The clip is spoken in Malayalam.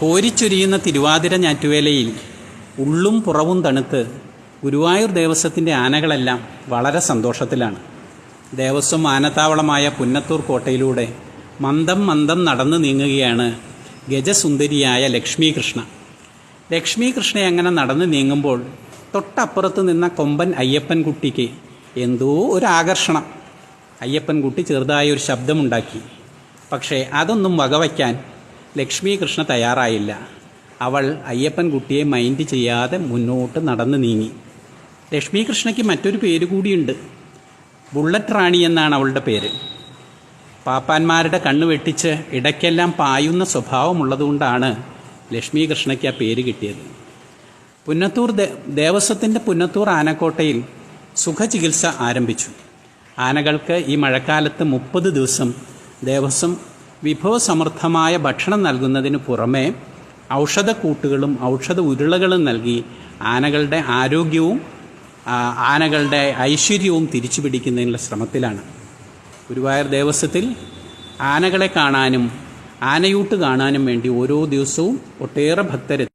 കോരിച്ചൊരിയുന്ന തിരുവാതിര ഞാറ്റുവേലയിൽ ഉള്ളും പുറവും തണുത്ത് ഗുരുവായൂർ ദേവസ്വത്തിന്റെ ആനകളെല്ലാം വളരെ സന്തോഷത്തിലാണ്. ദേവസ്വം ആനത്താവളമായ പുന്നത്തൂർ കോട്ടയിലൂടെ മന്ദം മന്ദം നടന്നു നീങ്ങുകയാണ് ഗജസുന്ദരിയായ ലക്ഷ്മി കൃഷ്ണ ലക്ഷ്മി കൃഷ്ണ അങ്ങനെ നടന്നു നീങ്ങുമ്പോൾ തൊട്ടപ്പുറത്ത് നിന്ന കൊമ്പൻ അയ്യപ്പൻകുട്ടിക്ക് എന്തോ ഒരു ആകർഷണം. അയ്യപ്പൻകുട്ടി കുട്ടി ചെറുതായ ഒരു ശബ്ദമുണ്ടാക്കി. പക്ഷേ അതൊന്നും വകവയ്ക്കാൻ ലക്ഷ്മി കൃഷ്ണ തയ്യാറായില്ല. അവൾ അയ്യപ്പൻ കുട്ടിയെ മൈൻഡ് ചെയ്യാതെ മുന്നോട്ട് നടന്നു നീങ്ങി. ലക്ഷ്മി കൃഷ്ണയ്ക്ക് മറ്റൊരു പേര് കൂടിയുണ്ട്. ബുള്ളറ്റ് റാണി എന്നാണ് അവളുടെ പേര്. പാപ്പാന്മാരുടെ കണ്ണ് വെട്ടിച്ച് ഇടയ്ക്കെല്ലാം പായുന്ന സ്വഭാവമുള്ളതുകൊണ്ടാണ് ലക്ഷ്മി കൃഷ്ണയ്ക്ക് ആ പേര് കിട്ടിയത്. പുന്നത്തൂർ ദേവസ്വത്തിന്റെ പുന്നത്തൂർ ആനക്കോട്ടയിൽ സുഖചികിത്സ ആരംഭിച്ചു. ആനകൾക്ക് ഈ മഴക്കാലത്ത് മുപ്പത് ദിവസം ദേവസ്വം വിഭവസമൃദ്ധമായ ഭക്ഷണം നൽകുന്നതിന് പുറമെ ഔഷധക്കൂട്ടുകളും ഔഷധ ഉരുളകളും നൽകി ആനകളുടെ ആരോഗ്യവും ആനകളുടെ ഐശ്വര്യവും തിരിച്ചു പിടിക്കുന്നതിനുള്ള ശ്രമത്തിലാണ്. ഗുരുവായൂർ ദേവസ്വത്തിൽ ആനകളെ കാണാനും ആനയൂട്ട് കാണാനും വേണ്ടി ഓരോ ദിവസവും ഒട്ടേറെ ഭക്തരെത്തി